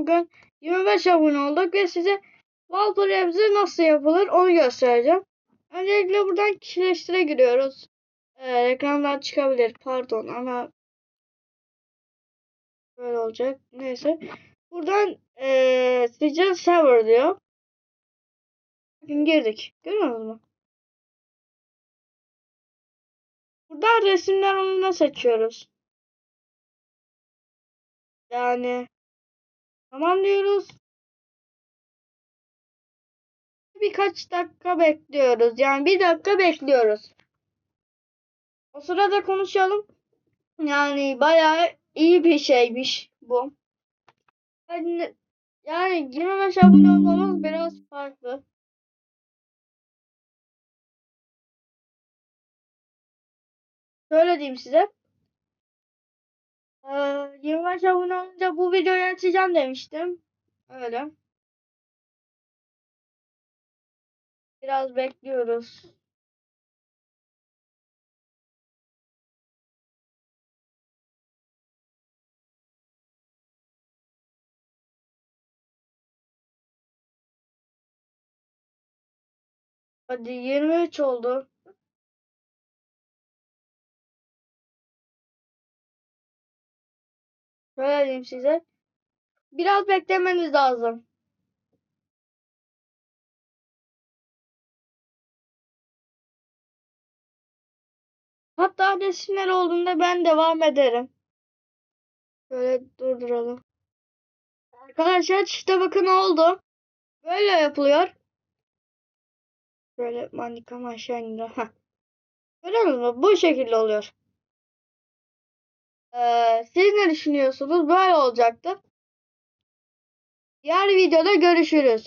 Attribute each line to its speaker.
Speaker 1: bugün 25 abone olduk ve size wallpaper'ımızı nasıl yapılır onu göstereceğim. Öncelikle buradan kişileştire giriyoruz. Ee, ekrandan çıkabilir. Pardon ama böyle olacak. Neyse. Buradan ee, Sigil Server diyor. Bakın girdik. Görüyor musunuz? Buradan resimler onunla seçiyoruz. Yani tamam diyoruz. Birkaç dakika bekliyoruz. Yani bir dakika bekliyoruz. O sırada konuşalım. Yani bayağı iyi bir şeymiş bu. Yani, yani 25 abone olmamız biraz farklı. Şöyle diyeyim size. Ee, 25 abone olunca bu videoyu açacağım demiştim. Öyle. Biraz bekliyoruz. Hadi 23 oldu. Şöyle diyeyim size. Biraz beklemeniz lazım. Hatta resimler olduğunda ben devam ederim. Şöyle durduralım. Arkadaşlar işte bakın oldu. Böyle yapılıyor. Böyle manikam aşağı. Heh. Görüyor musunuz? Bu şekilde oluyor. Ee, siz ne düşünüyorsunuz? Böyle olacaktı. Diğer videoda görüşürüz.